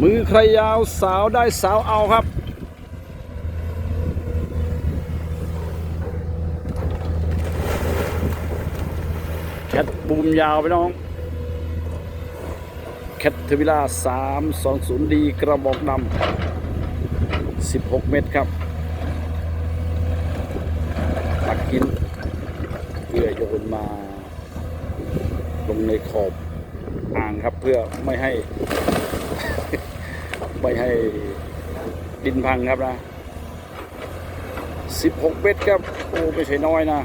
มือใครยาวสาวได้สาวเอาครับ แคทบูมยาวไปน้อง แคทเทวิล่า320ดีกระบอกดำ16เมตรครับตักกินเพื่อโยนมา ลงในขอบอ่างครับเพื่อไม่ให้ ไม่ให้ดินพังครับนะ16 เมตรครับ โอ้ ไม่ใช่น้อยนะ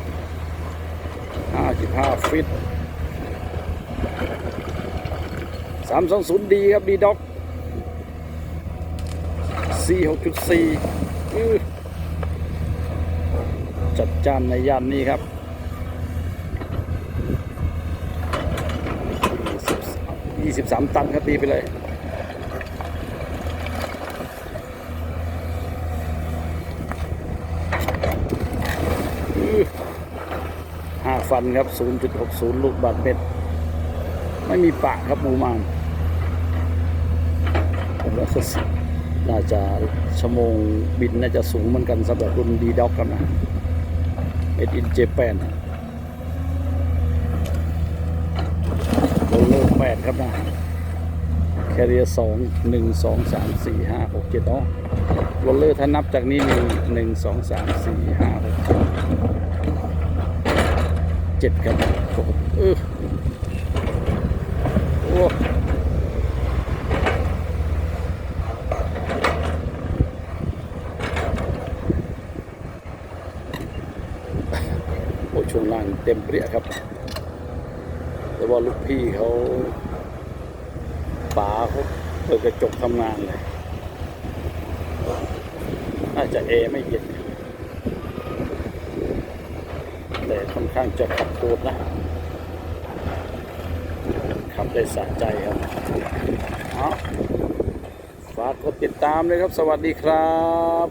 55 ฟิต 320 ดีครับ ดีด็อก 46.4 จัดจานในย่านนี้ครับ23 ตันครับตีไปเลย ห้าฟันครับ 0.60 ลูกบาทเม็ด ไม่มีปะครับมูมานผมว่าน่าจะชั่วโมงบินน่าจะสูงเหมือนกันสำหรับรุ่นดีด็อกครับนะเอ็ดอินเจแปนโรลเลอร์แปดครับนะแคเรียสองหนึ่งสองสามสี่ห้าหกเจ็ดอ๋อโรลเลอร์ถ้านับจากนี้มีหนึ่งสองสามสี่ห้าหกเจ็ด ครับโอ้โหเออโอ้โอ้ช่วงล่างเต็มเปรี้ยครับ แต่ว่าลูกพี่เขาป๋าเขาเปิดกระจกทำงานเลยน่าจะเอไม่เย็น แต่ ค่อนข้างจะขับตูดนะ ขับได้สะใจครับเอาฝากกดติดตามเลยครับ สวัสดีครับ